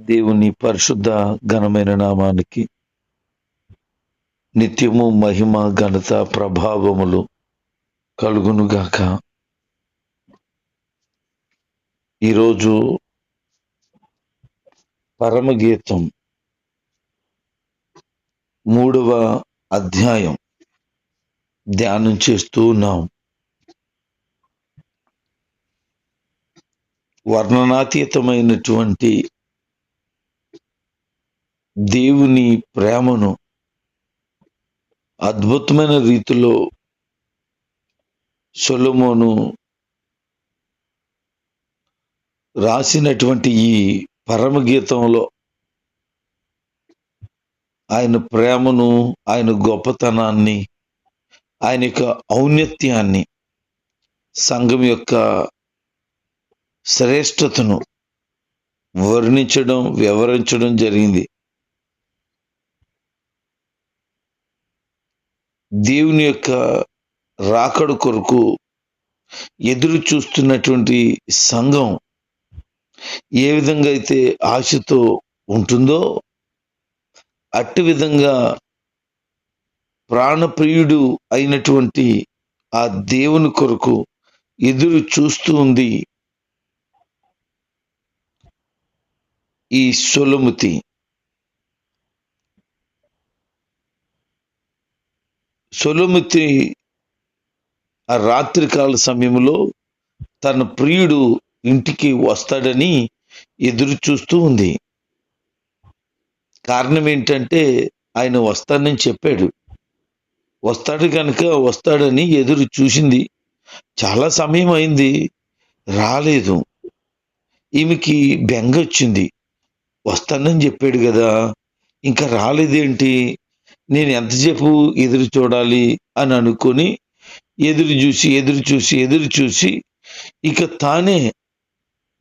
దేవుని పరిశుద్ధ ఘనమైన నామానికి నిత్యము మహిమ ఘనత ప్రభావములు కలుగునుగాక. ఈరోజు పరమగీతం మూడవ అధ్యాయం ధ్యానం చేస్తూ ఉన్నాం. వర్ణనాతీతమైనటువంటి దేవుని ప్రేమను అద్భుతమైన రీతిలో సొలొమోను రాసినటువంటి ఈ పరమగీతంలో ఆయన ప్రేమను ఆయన గొప్పతనాన్ని ఆయన యొక్క ఔన్నత్యాన్ని సంఘం యొక్క శ్రేష్టతను వర్ణించడం వివరించడం జరిగింది. దేవుని యొక్క రాకడు కొరకు ఎదురు చూస్తున్నటువంటి సంఘం ఏ విధంగా అయితే ఆశతో ఉంటుందో అట్టి విధంగా ప్రాణప్రియుడు అయినటువంటి ఆ దేవుని కొరకు ఎదురు చూస్తూ ఉంది ఈ సొలముతి. సొలముతి ఆ రాత్రికాల సమయంలో తన ప్రియుడు ఇంటికి వస్తాడని ఎదురు చూస్తూ ఉంది. కారణం ఏంటంటే ఆయన వస్తానని చెప్పాడు. వస్తాడు కనుక వస్తాడని ఎదురు చూసింది. చాలా సమయం అయింది. రాలేదు. ఈమెకి బెంగ వచ్చింది వస్తానని చెప్పాడు కదా. ఇంకా రాలేదేంటి? నేను ఎంతసేపు ఎదురు చూడాలి అని అనుకొని ఎదురు చూసి ఎదురు చూసి ఎదురు చూసి ఇక తానే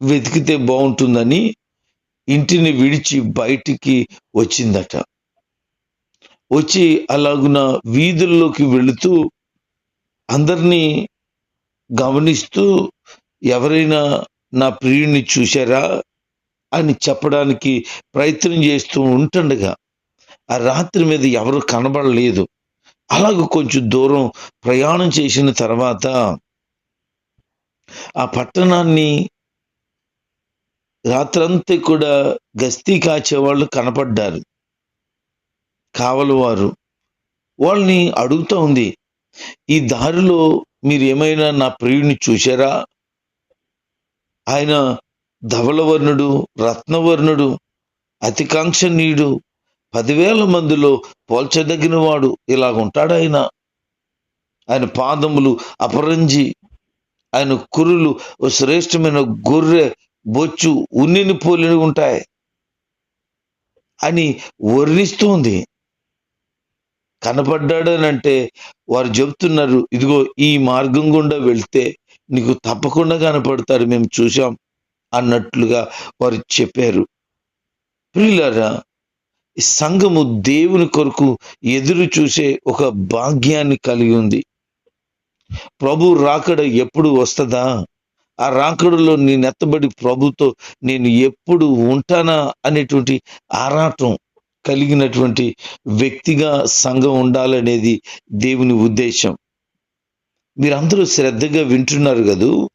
వెతికితే బాగుంటుందని ఇంటిని విడిచి బయటికి వచ్చిందట. వచ్చి అలాగున వీధుల్లోకి వెళుతూ అందరినీ గమనిస్తూ ఎవరైనా నా ప్రియుణ్ణి చూశారా? అని చెప్పడానికి ప్రయత్నం చేస్తూ ఉంటుండగా ఆ రాత్రి మీద ఎవరు కనబడలేదు. అలాగ కొంచెం దూరం ప్రయాణం చేసిన తర్వాత ఆ పట్టణాన్ని రాత్రంతా కూడా గస్తీ కాచేవాళ్ళు కనపడ్డారు. కావలవారు వాళ్ళని అడుగుతూ ఉంది ఈ దారిలో మీరు ఏమైనా నా ప్రియుడిని చూశారా? ఆయన ధవలవర్ణుడు రత్నవర్ణుడు అతికాంక్ష నీడు పదివేల మందిలో పోల్చదగిన వాడు ఇలాగ ఉంటాడు ఆయన. ఆయన పాదములు అపరంజి ఆయన కురులు ఓ శ్రేష్టమైన గొర్రె బొచ్చు ఉన్నిని పోలిని ఉంటాయి అని వర్ణిస్తుంది. కనపడ్డాడనంటే వారు చెబుతున్నారు ఇదిగో ఈ మార్గం గుండా వెళ్తే నీకు తప్పకుండా కనపడతాడు మేము చూసాం అన్నట్లుగా వారు చెప్పారు. ప్రియులారా సంఘము దేవుని కొరకు ఎదురు చూసే ఒక భాగ్యాన్ని కలిగి ఉంది. ప్రభు రాకడ ఎప్పుడు వస్తుందా? ఆ రాకడలో నేను ఎత్తబడి ప్రభుతో నేను ఎప్పుడు ఉంటానా అనేటువంటి ఆరాటం కలిగినటువంటి వ్యక్తిగా సంఘం ఉండాలనేది దేవుని ఉద్దేశం. మీరందరూ శ్రద్ధగా వింటున్నారు కదూ?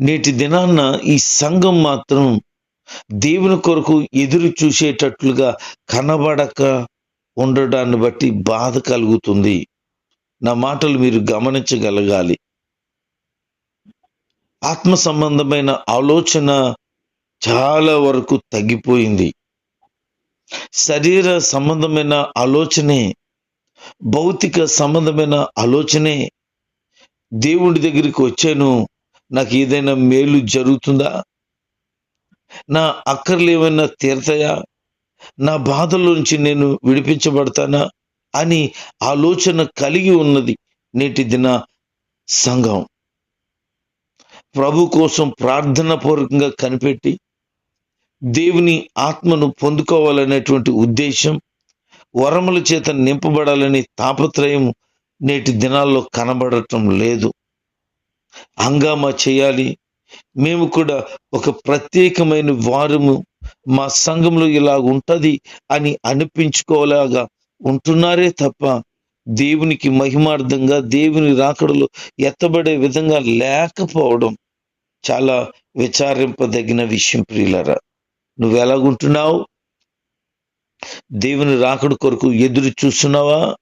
నేటి దినాన్న ఈ సంఘం మాత్రం దేవుని కొరకు ఎదురు చూసేటట్లుగా కనబడక ఉండడాన్ని బట్టి బాధ కలుగుతుంది. నా మాటలు మీరు గమనించగలగాలి. ఆత్మ సంబంధమైన ఆలోచన చాలా వరకు తగ్గిపోయింది. శరీర సంబంధమైన ఆలోచనే భౌతిక సంబంధమైన ఆలోచనే దేవుడి దగ్గరికి వచ్చాను. నాకు ఏదైనా మేలు జరుగుతుందా? నా అక్కర్లు ఏమైనా నా బాధల నుంచి నేను విడిపించబడతానా? అని ఆలోచన కలిగి ఉన్నది నేటి దిన సంఘం. ప్రభు కోసం ప్రార్థన పూర్వకంగా కనిపెట్టి దేవుని ఆత్మను పొందుకోవాలనేటువంటి ఉద్దేశం వరముల చేత నింపబడాలని తాపత్రయం నేటి దినాల్లో కనబడటం లేదు. హంగామా చేయాలి మేము కూడా ఒక ప్రత్యేకమైన వారము మా సంఘంలో ఇలా ఉంటది అని అనిపించుకోలాగా ఉంటున్నారే తప్ప దేవునికి మహిమార్థంగా దేవుని రాకడలో ఎత్తబడే విధంగా లేకపోవడం చాలా విచారింపదగిన విషయం ప్రియులరా. నువ్వు ఎలాగుంటున్నావు? దేవుని రాకడ కొరకు ఎదురు చూస్తున్నావా?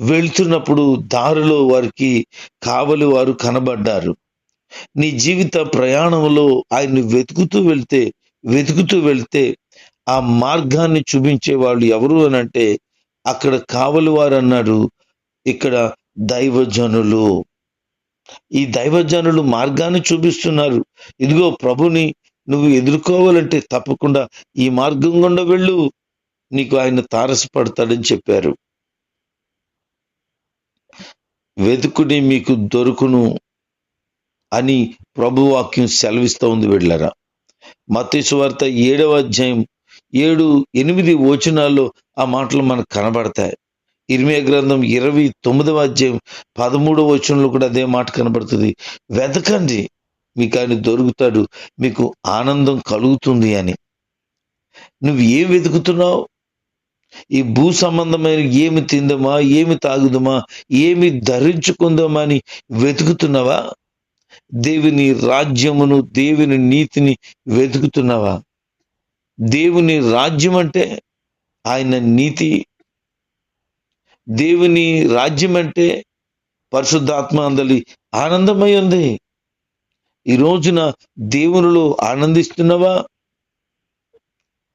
వెళ్తున్నప్పుడు దారిలో వారికి కావలి వారు కనబడ్డారు. నీ జీవిత ప్రయాణంలో ఆయన్ని వెతుకుతూ వెళ్తే వెతుకుతూ వెళ్తే ఆ మార్గాన్ని చూపించే వాళ్ళు ఎవరు అని అంటే అక్కడ కావలి వారు అన్నారు ఇక్కడ దైవజనులు. ఈ దైవజనులు మార్గాన్ని చూపిస్తున్నారు. ఇదిగో ప్రభుని నువ్వు ఎదుర్కోవాలంటే తప్పకుండా ఈ మార్గం గుండా వెళ్ళు. నీకు ఆయన తారసపడతాడని చెప్పారు. వెతుకుని మీకు దొరుకును అని ప్రభువాక్యం సెలవిస్తూ ఉంది వెళ్ళరా మతేశ్వార్త ఏడవ అధ్యాయం ఏడు ఎనిమిది వచనాల్లో ఆ మాటలు మనకు కనబడతాయి. ఇరిమియా గ్రంథం ఇరవై తొమ్మిదవ అధ్యాయం పదమూడవ వచనంలో కూడా అదే మాట కనబడుతుంది. వెతకండి మీకు ఆయన దొరుకుతాడు మీకు ఆనందం కలుగుతుంది అని. నువ్వు ఏం వెతుకుతున్నావు? ఈ భూ సంబంధమైన ఏమి తిందమా ఏమి తాగుదమా ఏమి ధరించుకుందామా అని వెతుకుతున్నావా? దేవుని రాజ్యమును దేవుని నీతిని వెతుకుతున్నావా? దేవుని రాజ్యం అంటే ఆయన నీతి. దేవుని రాజ్యం అంటే పరిశుద్ధాత్మ అందలి ఆనందమై ఉంది. ఈ రోజున దేవునిలో ఆనందిస్తున్నావా?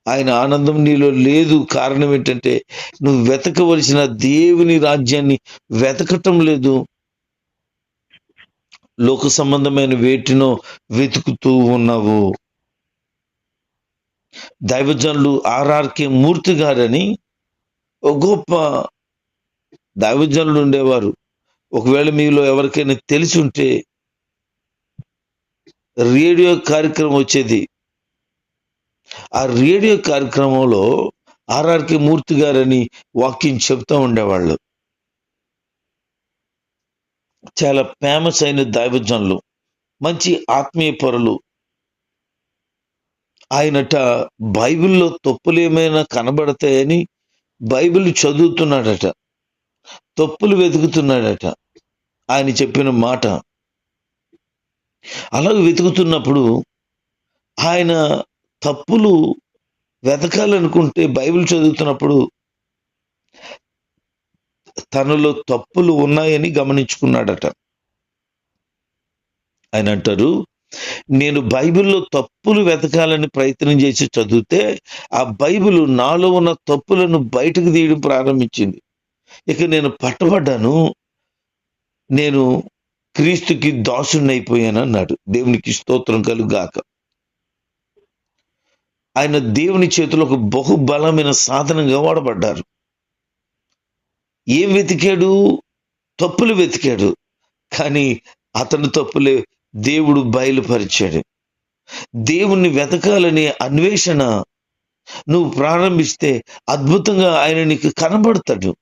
ఆయన ఆనందం నీలో లేదు. కారణం ఏంటంటే నువ్వు వెతకవలసిన దేవుని రాజ్యాన్ని వెతకటం లేదు. లోక సంబంధమైన వేటినో వెతుకుతూ ఉన్నావు. దైవజనులు ఆర్ఆర్కే మూర్తి గారని ఒక గొప్ప దైవజనులు ఉండేవారు. ఒకవేళ మీలో ఎవరికైనా తెలిసి ఉంటే రేడియో కార్యక్రమం వచ్చేది. ఆ రేడియో కార్యక్రమంలో ఆర్ఆర్కే మూర్తి గారని వాక్యం చెప్తూ ఉండేవాళ్ళు. చాలా ఫేమస్ అయిన దైవజనులు మంచి ఆత్మీయ పరులు. ఆయనట బైబిల్లో తప్పులు ఏమైనా కనబడతాయని బైబిల్ చదువుతున్నాడట తప్పులు వెతుకుతున్నాడట ఆయన చెప్పిన మాట. అలా వెతుకుతున్నప్పుడు ఆయన తప్పులు వెతకాలనుకుంటే బైబిల్ చదువుతున్నప్పుడు తనలో తప్పులు ఉన్నాయని గమనించుకున్నాడట. ఆయన అంటారు నేను బైబిల్లో తప్పులు వెతకాలని ప్రయత్నం చేసి చదివితే ఆ బైబిల్ నాలో ఉన్న తప్పులను బయటకు తీయడం ప్రారంభించింది. ఇక నేను పట్టబడ్డాను నేను క్రీస్తుకి దాసుని అన్నాడు. దేవునికి స్తోత్రం కలుగాక. ఆయన దేవుని చేతులకు బహుబలమైన సాధనంగా వాడబడ్డారు. ఏం వెతికాడు? తప్పులు వెతికాడు. కానీ అతని తప్పులే దేవుడు బయలుపరిచాడు. దేవుణ్ణి వెతకాలనే అన్వేషణ నువ్వు ప్రారంభిస్తే అద్భుతంగా ఆయన నీకు కనబడతాడు.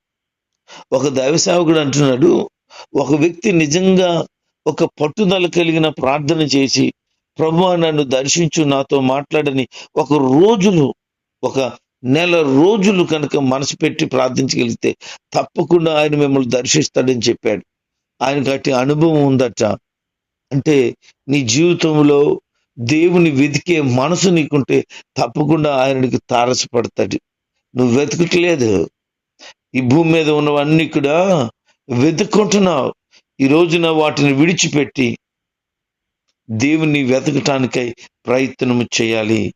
ఒక దైవ సేవకుడు అంటున్నాడు ఒక వ్యక్తి నిజంగా ఒక పట్టుదల కలిగిన ప్రార్థన చేసి ప్రభు నన్ను దర్శించు నాతో మాట్లాడని ఒక రోజులు ఒక నెల రోజులు కనుక మనసు పెట్టి ప్రార్థించగలిగితే తప్పకుండా ఆయన మిమ్మల్ని దర్శిస్తాడని చెప్పాడు. ఆయనకు అట్టి అనుభవం ఉందట. అంటే నీ జీవితంలో దేవుని వెతికే మనసు నీకుంటే తప్పకుండా ఆయనకి తారసపడతాడు. నువ్వు వెతకట్లేదు. ఈ భూమి మీద ఉన్నవన్నీ కూడా వెతుక్కుంటున్నావు. ఈ రోజున వాటిని విడిచిపెట్టి దేవుని వెతకటానికై ప్రయత్నం చేయాలి.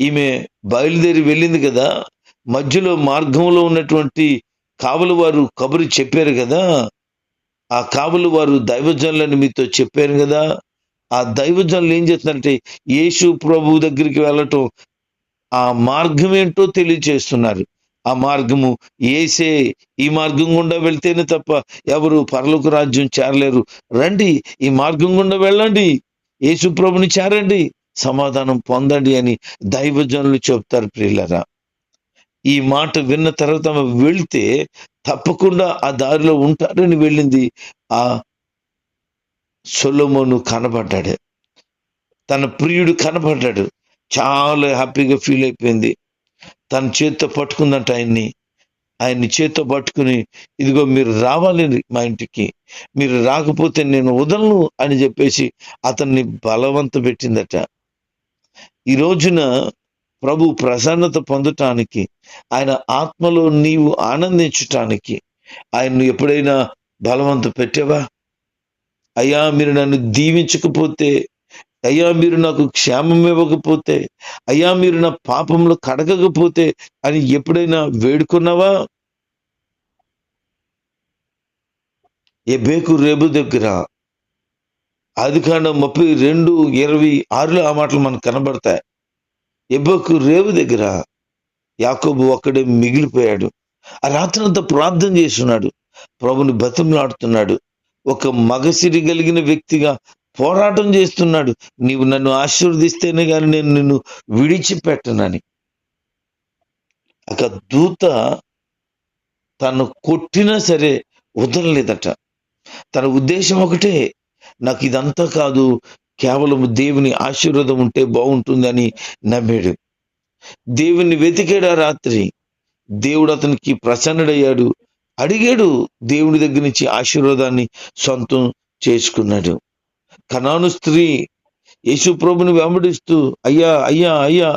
ఈమె బయలుదేరి వెళ్ళింది కదా. మధ్యలో మార్గంలో ఉన్నటువంటి కావలు వారు కబురు చెప్పారు కదా. ఆ కావలు వారు దైవజనులని మీతో చెప్పారు కదా. ఆ దైవజనులు ఏం చేస్తున్నారంటే యేసు ప్రభు దగ్గరికి వెళ్ళటం ఆ మార్గం ఏంటో తెలియచేస్తున్నారు. ఆ మార్గము ఏసే ఈ మార్గం గుండా వెళ్తేనే తప్ప ఎవరు పరలోక రాజ్యం చేరలేరు. రండి ఈ మార్గం గుండా వెళ్ళండి. యేసుప్రభుని చేరండి సమాధానం పొందండి అని దైవజనులు చెప్తారు ప్రియులరా. ఈ మాట విన్న తర్వాత వెళ్తే తప్పకుండా ఆ దారిలో ఉంటారని వెళ్ళింది. ఆ సొలోమోను కనబడ్డాడు. తన ప్రియుడు కనబడ్డాడు. చాలా హ్యాపీగా ఫీల్ అయిపోయింది. తన చేత్తో పట్టుకుందంట ఆయన్ని. ఆయన్ని చేత్తో పట్టుకుని ఇదిగో మీరు రావాలి మా ఇంటికి. మీరు రాకపోతే నేను వదలను అని చెప్పేసి అతన్ని బలవంత పెట్టిందట. ఈ రోజున ప్రభు ప్రసన్నత పొందటానికి ఆయన ఆత్మలో నీవు ఆనందించటానికి ఆయన్ను ఎప్పుడైనా బలవంత పెట్టావా? అయ్యా మీరు నన్ను దీవించకపోతే అయ్యా మీరు నాకు క్షేమం ఇవ్వకపోతే అయ్యా మీరు నా పాపంలో కడగకపోతే అని ఎప్పుడైనా వేడుకున్నావా? ఎబేకు రేబు దగ్గర ఆది కాండం ముప్పై రెండు ఇరవై ఆరులో ఆ మాటలు మనకు కనబడతాయి. ఎబ్బకు రేవు దగ్గర యాకోబు ఒక్కడే మిగిలిపోయాడు. ఆ రాత్రంతా ప్రార్థన చేస్తున్నాడు. ప్రభుని బతిమలాడుతున్నాడు. ఒక మగసిరి కలిగిన వ్యక్తిగా పోరాటం చేస్తున్నాడు. నీవు నన్ను ఆశీర్వదిస్తేనే కానీ నేను నిన్ను విడిచిపెట్టనని. ఒక దూత తను కొట్టినా సరే వదలలేదట. తన ఉద్దేశం ఒకటే నాకు ఇదంతా కాదు కేవలం దేవుని ఆశీర్వాదం ఉంటే బాగుంటుందని నమ్మాడు. దేవుని వెతికాడు ఆ రాత్రి? దేవుడు అతనికి ప్రసన్నుడయ్యాడు. అడిగాడు దేవుడి దగ్గర నుంచి ఆశీర్వాదాన్ని సొంతం చేసుకున్నాడు. కనాను స్త్రీ యేసు ప్రభుని వెంబడిస్తూ అయ్యా అయ్యా అయ్యా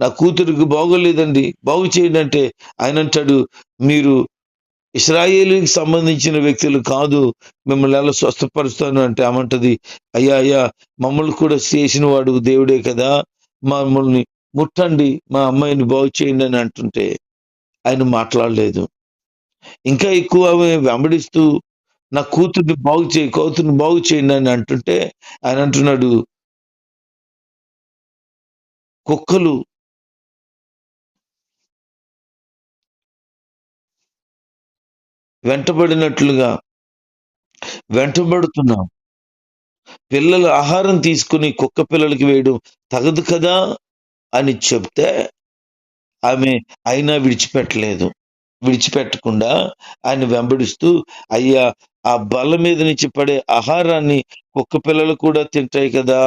నా కూతురికి బాగోలేదండి బాగు చేయండి అంటే ఆయన అంటాడు మీరు ఇస్రాయేలీకి సంబంధించిన వ్యక్తులు కాదు మిమ్మల్ని ఎలా స్వస్థపరుస్తాను? అంటే ఏమంటది అయ్యా అయ్యా మమ్మల్ని కూడా చేసిన వాడు దేవుడే కదా మమ్మల్ని ముట్టండి మా అమ్మాయిని బాగు చేయండి అని అంటుంటే ఆయన మాట్లాడలేదు. ఇంకా ఎక్కువ ఆమె వెంబడిస్తూ నా కూతుర్ని బాగు చేయి కూతుర్ని బాగు చేయండి అని అంటుంటే ఆయన అంటున్నాడు కుక్కలు వెంటబడినట్లుగా వెంటబడుతున్నాం. పిల్లలు ఆహారం తీసుకుని కుక్క పిల్లలకి వేయడం తగదు కదా అని చెప్తే ఆమె అయినా విడిచిపెట్టలేదు. విడిచిపెట్టకుండా ఆయన వెంబడిస్తూ అయ్యా ఆ బల్ల మీద నుంచి పడే ఆహారాన్ని కుక్క పిల్లలు కూడా తింటాయి కదా.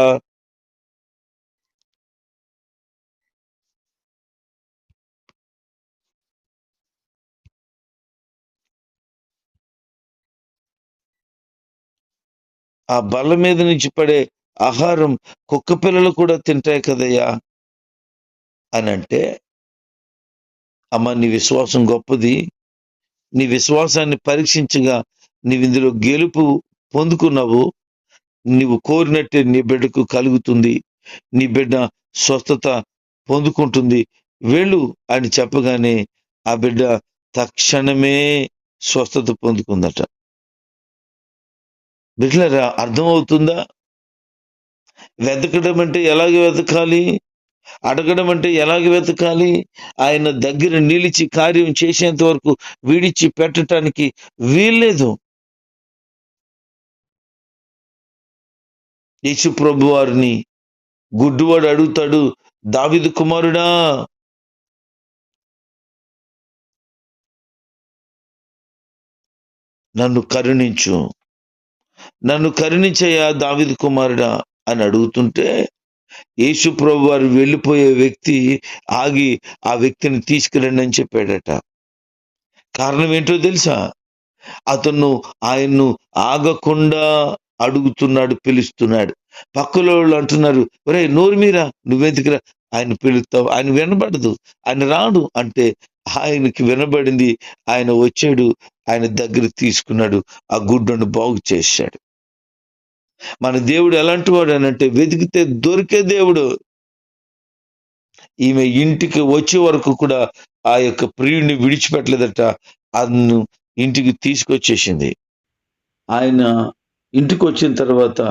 ఆ బల్ల మీద నుంచి పడే ఆహారం కుక్క పిల్లలు కూడా తింటాయి కదయ్యా. అని అంటే అమ్మ నీ విశ్వాసం గొప్పది. నీ విశ్వాసాన్ని పరీక్షించగా నీవు ఇందులో గెలుపు పొందుకున్నావు. నీవు కోరినట్టే నీ బిడ్డకు కలుగుతుంది. నీ బిడ్డ స్వస్థత పొందుకుంటుంది. వెళ్ళు అని చెప్పగానే ఆ బిడ్డ తక్షణమే స్వస్థత పొందుకుందట. బిడ్డలరా అర్థమవుతుందా? వెతకడం అంటే ఎలాగ వెతకాలి? అడగడం అంటే ఎలాగ వెతకాలి? ఆయన దగ్గర నిలిచి కార్యం చేసేంత వరకు విడిచి పెట్టడానికి వీల్లేదు. యేసు ప్రభు వారిని గుడ్డువాడు అడుగుతాడు దావిదు కుమారుడా! నన్ను కరుణించు నన్ను కరుణించయ్యా దావిదు కుమారుడా! అని అడుగుతుంటే యేసు ప్రభు వారు వెళ్ళిపోయే వ్యక్తి ఆగి ఆ వ్యక్తిని తీసుకురండి అని చెప్పాడట. కారణం ఏంటో తెలుసా? అతను ఆయన్ను ఆగకుండా అడుగుతున్నాడు పిలుస్తున్నాడు. పక్కలో వాళ్ళు అంటున్నారు ఒరే నోరు మీరా? నువ్వెందుకురా? ఆయన పిలుస్తావు ఆయన వినబడదు ఆయన రాడు. అంటే ఆయనకి వినబడింది ఆయన వచ్చాడు ఆయన దగ్గర తీసుకున్నాడు ఆ గుడ్డను బాగు చేశాడు. మన దేవుడు ఎలాంటి వాడు అని అంటే వెతికితే దొరికే దేవుడు. ఈమె ఇంటికి వచ్చే వరకు కూడా ఆ యొక్క ప్రియుడిని విడిచిపెట్టలేదట అన్ను ఇంటికి తీసుకొచ్చేసింది. ఆయన ఇంటికి వచ్చిన తర్వాత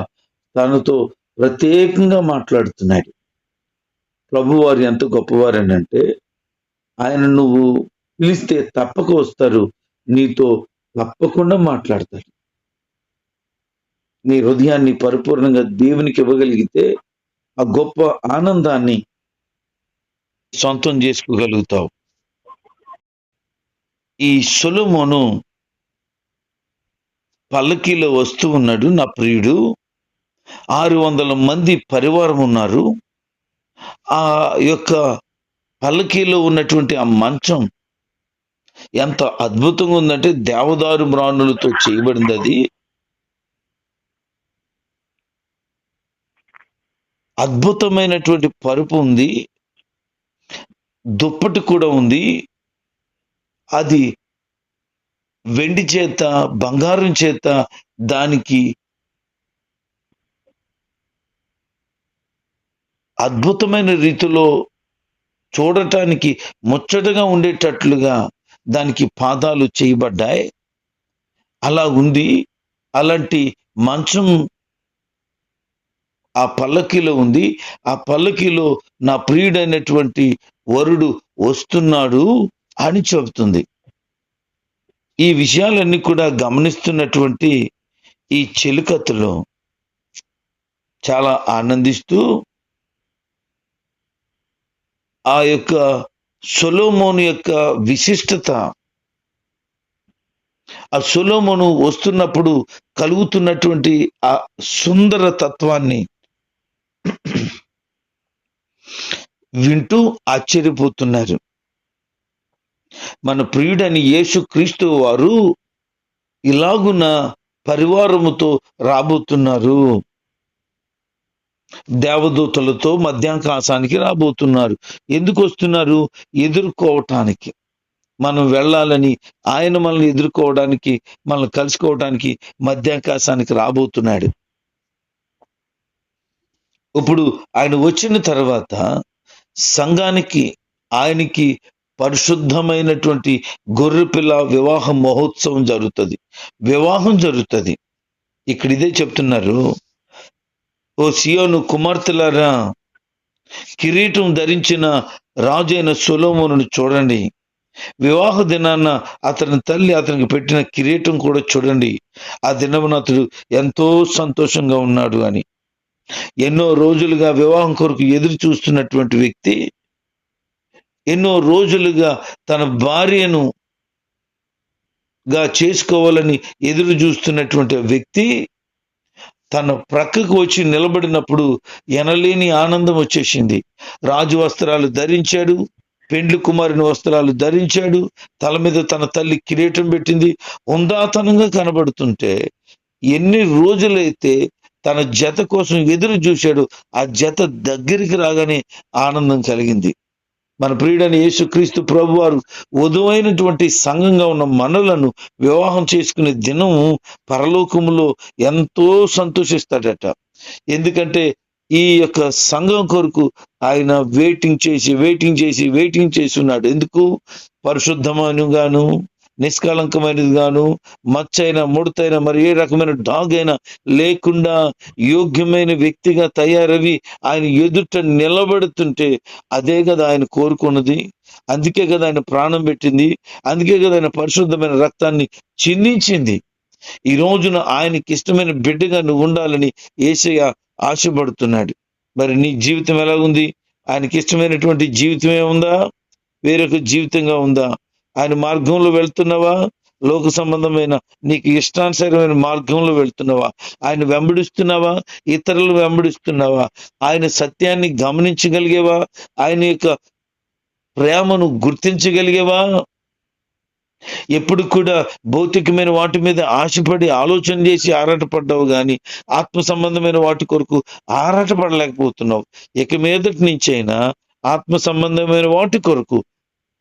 తనతో ప్రత్యేకంగా మాట్లాడుతున్నాడు. ప్రభువారు ఎంత గొప్పవారు అని అంటే ఆయన నువ్వు పిలిస్తే తప్పక వస్తారు నీతో తప్పకుండా మాట్లాడతారు. నీ హృదయాన్ని పరిపూర్ణంగా దేవునికి ఇవ్వగలిగితే ఆ గొప్ప ఆనందాన్ని సొంతం చేసుకోగలుగుతావు. ఈ సొలొమోను పల్లకీలో వస్తూ ఉన్నాడు నా ప్రియుడు. ఆరు వందల మంది పరివారం ఉన్నారు. ఆ యొక్క పల్లకీలో ఉన్నటువంటి ఆ మంచం ఎంత అద్భుతంగా ఉందంటే దేవదారు మ్రాణులతో చేయబడింది అది. అద్భుతమైనటువంటి పరుపు ఉంది. దుప్పటి కూడా ఉంది. అది వెండి చేత బంగారం చేత దానికి అద్భుతమైన రీతిలో చూడటానికి ముచ్చటగా ఉండేటట్లుగా దానికి పాదాలు చేయబడ్డాయి. అలా ఉంది. అలాంటి మంచం ఆ పల్లకిలో ఉంది. ఆ పల్లకిలో నా ప్రియుడైనటువంటి వరుడు వస్తున్నాడు అని చెబుతుంది. ఈ విషయాలన్నీ కూడా గమనిస్తున్నటువంటి ఈ చెలికత్తులు చాలా ఆనందిస్తూ ఆ యొక్క సొలోమోను యొక్క విశిష్టత ఆ సొలోమోను వస్తున్నప్పుడు కలుగుతున్నటువంటి ఆ సుందర తత్వాన్ని వింటూ ఆశ్చర్యపోతున్నారు. మన ప్రియుడని యేసు క్రీస్తు వారు ఇలాగున పరివారముతో రాబోతున్నారు. దేవదూతలతో మధ్యాకాశానికి రాబోతున్నారు. ఎందుకు వస్తున్నారు? ఎదుర్కోవటానికి. మనం వెళ్ళాలని ఆయన మనల్ని ఎదుర్కోవడానికి మనల్ని కలుసుకోవడానికి మధ్యాకాశానికి రాబోతున్నాడు. ఇప్పుడు ఆయన వచ్చిన తర్వాత సంఘానికి ఆయనకి పరిశుద్ధమైనటువంటి గొర్రెపిల్ల వివాహ మహోత్సవం జరుగుతుంది. వివాహం జరుగుతుంది. ఇక్కడ ఇదే చెప్తున్నారు. ఓ సియోను కుమార్తెలారా కిరీటం ధరించిన రాజైన సులోమును చూడండి. వివాహ దినాన అతని తల్లి అతనికి పెట్టిన కిరీటం కూడా చూడండి. ఆ దినమున అతడు ఎంతో సంతోషంగా ఉన్నాడు అని. ఎన్నో రోజులుగా వివాహం కొరకు ఎదురు చూస్తున్నటువంటి వ్యక్తి ఎన్నో రోజులుగా తన భార్యను గా చేసుకోవాలని ఎదురు చూస్తున్నటువంటి వ్యక్తి తన ప్రక్కకు వచ్చి నిలబడినప్పుడు ఎనలేని ఆనందం వచ్చేసింది. రాజు వస్త్రాలు ధరించాడు పెండ్లి కుమారుని వస్త్రాలు ధరించాడు తల మీద తన తల్లి కిరీటం పెట్టింది. ఉందాతనంగా కనబడుతుంటే ఎన్ని రోజులైతే తన జత కోసం ఎదురు చూశాడు ఆ జత దగ్గరికి రాగానే ఆనందం కలిగింది. మన ప్రియుడని యేసుక్రీస్తు ప్రభు వారు వధువైనటువంటి సంఘంగా ఉన్న మనలను వివాహం చేసుకునే దినం పరలోకములో ఎంతో సంతోషిస్తాడట. ఎందుకంటే ఈ యొక్క సంఘం కొరకు ఆయన వెయిటింగ్ చేసి వెయిటింగ్ చేసి వెయిటింగ్ చేసి ఉన్నాడు. ఎందుకు? పరిశుద్ధమైనగాను నిష్కలంకమైనది గాను మచ్చైన ముడతైన మరి ఏ రకమైన డాగ్ అయినా లేకుండా యోగ్యమైన వ్యక్తిగా తయారవి ఆయన ఎదుట నిలబడుతుంటే అదే కదా ఆయన కోరుకున్నది. అందుకే కదా ఆయన ప్రాణం పెట్టింది. అందుకే కదా ఆయన పరిశుద్ధమైన రక్తాన్ని చిందించింది. ఈ రోజున ఆయనకి ఇష్టమైన బిడ్డగా నువ్వు ఉండాలని ఏసయ్య ఆశపడుతున్నాడు. మరి నీ జీవితం ఎలా ఉంది ఆయనకి ఇష్టమైనటువంటి జీవితమే ఉందా? వేరొక జీవితంగా ఉందా? ఆయన మార్గంలో వెళ్తున్నావా? లోక సంబంధమైన నీకు ఇష్టానుసరమైన మార్గంలో వెళ్తున్నావా? ఆయన వెంబడిస్తున్నావా? ఇతరులు వెంబడిస్తున్నావా? ఆయన సత్యాన్ని గమనించగలిగేవా? ఆయన యొక్క ప్రేమను గుర్తించగలిగేవా? ఎప్పుడు కూడా భౌతికమైన వాటి మీద ఆశపడి ఆలోచన చేసి ఆరాటపడ్డావు కానీ ఆత్మ సంబంధమైన వాటి కొరకు ఆరాటపడలేకపోతున్నావు. ఇక మీదటి నుంచైనా ఆత్మ సంబంధమైన వాటి కొరకు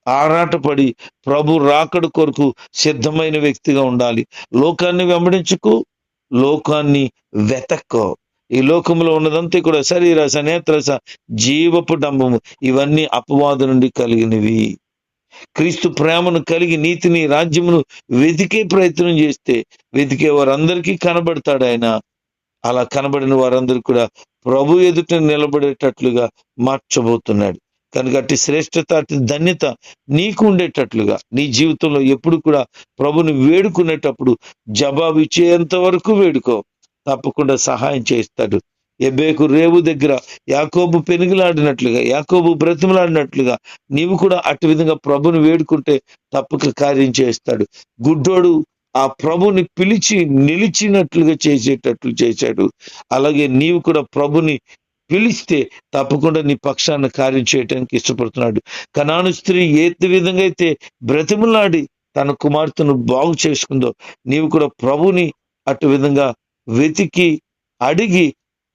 ఆరాటపడి ప్రభు రాకడు కొరకు సిద్ధమైన వ్యక్తిగా ఉండాలి. లోకాన్ని వెంబడించుకు లోకాన్ని వెతక్కో. ఈ లోకంలో ఉన్నదంతా కూడా శరీరస నేత్రస జీవపు డంబము ఇవన్నీ అపవాదు నుండి కలిగినవి. క్రీస్తు ప్రేమను కలిగి నీతిని రాజ్యమును వెతికే ప్రయత్నం చేస్తే వెతికే వారందరికీ కనబడతాడు ఆయన. అలా కనబడిన వారందరూ కూడా ప్రభు ఎదుట నిలబడేటట్లుగా మార్చబోతున్నాడు. కనుక అటు శ్రేష్టత అటు ధన్యత నీకు ఉండేటట్లుగా నీ జీవితంలో ఎప్పుడు కూడా ప్రభుని వేడుకునేటప్పుడు జవాబు ఇచ్చేంత వరకు వేడుకో. తప్పకుండా సహాయం చేస్తాడు. ఎబ్బేకు రేవు దగ్గర యాకోబు పెనుగులాడినట్లుగా యాకోబు బ్రతిమలాడినట్లుగా నీవు కూడా అటు విధంగా ప్రభుని వేడుకుంటే తప్పక కార్యం చేస్తాడు. గుడ్డోడు ఆ ప్రభుని పిలిచి నిలిచినట్లుగా చేసేటట్లు చేశాడు. అలాగే నీవు కూడా ప్రభుని పిలిస్తే తప్పకుండా నీ పక్షాన్ని కార్యం చేయటానికి ఇష్టపడుతున్నాడు. కనాను స్త్రీ ఏ విధంగా అయితే బ్రతిమలాడి తన కుమార్తెను బాగు చేసుకుందో నీవు కూడా ప్రభుని అటు విధంగా వెతికి అడిగి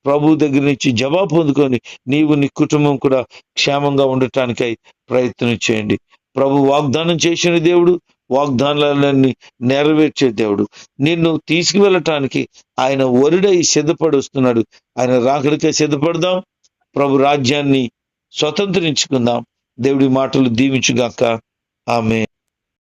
ప్రభు దగ్గర నుంచి జవాబు పొందుకొని నీవు నీ కుటుంబం కూడా క్షేమంగా ఉండటానికై ప్రయత్నం చేయండి. ప్రభు వాగ్దానం చేసిన దేవుడు వాగ్దానాలన్నీ నెరవేర్చే దేవుడు. నిన్ను తీసుకువెళ్ళటానికి ఆయన ఒరిడై సిద్ధపడుస్తున్నాడు. ఆయన రాకడికే సిద్ధపడదాం. ప్రభు రాజ్యాన్ని స్వతంత్రించుకుందాం. దేవుడి మాటలు దీవించుగాక. ఆమె